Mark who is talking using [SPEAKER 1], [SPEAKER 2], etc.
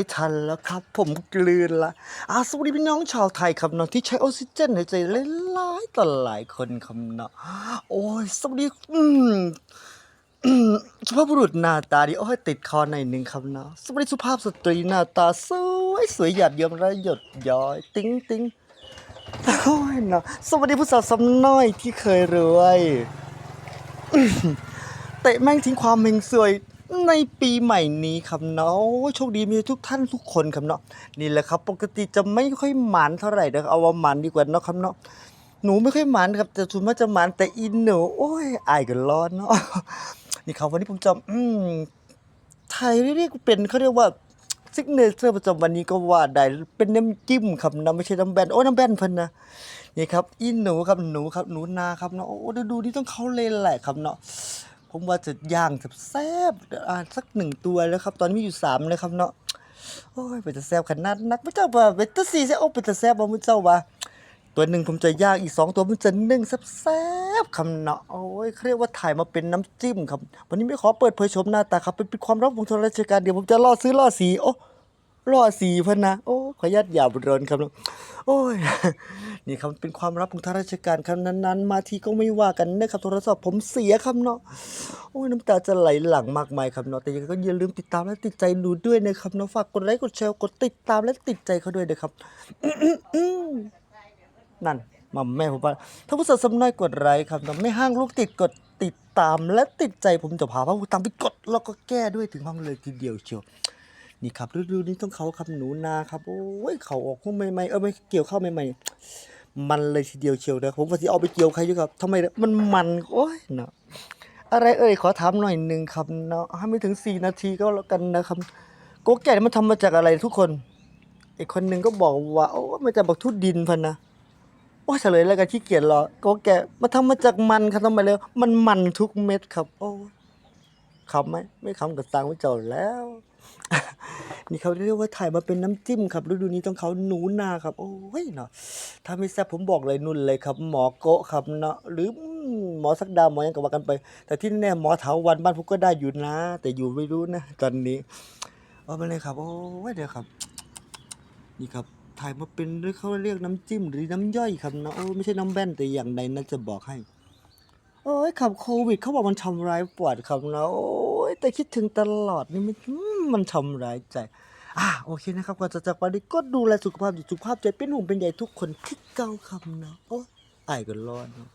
[SPEAKER 1] ไม่ทันแล้วครับ ผมกลืนละอาสวัสดีพี่น้องชาวไทยครับเนาะที่ใช้ออกซิเจนหายใจหลายๆต่อหลายคนครับเนาะโอ้ยสวัสดีอืมสุภาพบุรุษหน้าตาดีโอ้ยติดคอในอยหนึ่งครับเนาะสวัสดีสุภาพสตรีหน้าตาสวยสวยหยาดเยิ้มและหยดย้อย ติ๊งติ๊งโอ้ยเนาะสวัสดีผู้สาวสำน้อยที่เคยรวยเตะแม่งทิ้งความเฮงสวย ในปีใหม่นี้ครับเนาะโชคดีมีทุกท่านทุกคนครับเนาะนี่แหละครับ ปกติจะไม่ค่อยหมานเท่าไหร่นะเอาว่าหมานดีกว่าเนาะครับเนาะหนูไม่ค่อยหมานครับแต่ส่วนมากจะหมานแต่อินหนูโอ้ยอายกันร้อนเนาะนี่ครับวันนี้ผมจะอืมไทยเรียกเป็นเขาเรียกว่าซิกเนเจอร์ประจำวันนี้ก็ว่าได้เป็นน้ำจิ้มครับนะไม่ใช่น้ำแบนโอ้น้ำแบนเพิ่นนะนี่ครับอินหนูครับหนูครับหนูนาครับเนาะโอ้ดูดูนี่ต้องเขาเลยแหละครับเนาะ ผมว่าจะย่างแซ่บๆอ่าสักหนึ่งตัวแล้วครับ ตอนนี้มีอยู่สามเลยครับเนาะโอ้ยเป็นจะแซ่บขนาดนักไม่เจ้าว่าเป็นจะสี่แซ่บโอ้เป็นจะแซ่บบ่มุเจ้าว่าตัวหนึ่งผมจะย่างอีกสองตัวผมจะนึ่งแซ่บๆคำเนาะโอ้ยเขาเรียกว่าถ่ายมาเป็นน้ำจิ้มครับ วันนี้ไม่ขอเปิดเผยชมหน้าตาครับเป็นความลับของทางราชการเดี๋ยวผมจะล่อซื้อล่อสีโอ้ล่อสีเพิ่นนะโอ้ ขออนุญาตหยาบรนครับเนาะโอ้ยนี่ครับเป็นความลับของทางราชการครับนั้นๆ มาทีก็ไม่ว่ากันนะครับโทรศัพท์ผมเสียครับเนาะโอ้ยน้ำตาจะไหลหลังมากมายครับเนาะแต่ยังก็อย่าลืมติดตามและติดใจหนูด้วยนะครับเนาะฝากกดไลค์กดแชร์กดติดตามและติดใจเขาด้วยนะครับนั่นมัมแม่ผมว่าถ้าผู้สาวสำน้อยกดไลค์ครับเนาะไม่ห้างลูกติดกดติดตามและติดใจผมจะพาพระผู้ตามไปกดแล้วก็แก้ด้วยถึงห้องเลยทีเดียวเชียว นี่ครับฤดูนี้ต้องเขาครับหนูนาครับโอ้ยเขาออกหุ้มใหม่ๆเออไม่เกี่ยวข้าวใหม่ๆมันเลยทีเดียวเชียวนะผมว่าจะเอาไปเกี่ยวใครอยู่ครับทำไมมันมันโอ้ยเนาะอะไรเอ่ยขอถามหน่อยหนึ่งครับเนาะให้ไม่ถึงสี่นาทีก็แล้วกันนะครับโกแก่มันทำมาจากอะไรทุกคนอีกคนหนึ่งก็บอกว่าโอ้มาจากบักทุดดินพันนะโอ้เฉลยแล้วกันขี้เกียจรอโกแก่มาทำมาจากมันครับทำไมเลยมันมันทุกเม็ดครับโอ้ คำไหมไม่คำกับตังไว้เจ้าแล้ว นี่เขาเรียกว่าถ่ายมาเป็นน้ำจิ้มครับฤดูนี้ต้องเขาหนูนาครับ โอ้ยเนาะถ้าไม่แซ่บผมบอกเลยนุ่นเลยครับ หมอโกะครับเนาะหรือหมอสักดาหมอยังก็ว่ากันไป แต่ที่แน่หมอเถาวันบ้านผมก็ได้อยู่นะ แต่อยู่ไม่รู้นะตอนนี้เอาไปเลยครับ โอ้ยเดี๋ยวครับ นี่ครับถ่ายมาเป็นหรือเขาเรียกน้ำจิ้มหรือน้ำย่อยครับนะโอ้ไม่ใช่น้ำแบนแต่อย่างใดนะจะบอกให้ โอ้ยขับโควิดเขาบอกมันทำร้ายปวดครับนะโอ้ยแต่คิดถึงตลอดนี่มันอืมมันทำร้ายใจ อะโอเคนะครับก่อนจะจากไปนี้ก็ดูแลสุขภาพสุขภาพใจเป็นห่วงเป็นใยทุกคนที่เก้าคำนะโอ้ยอายก็ร้อนเนะ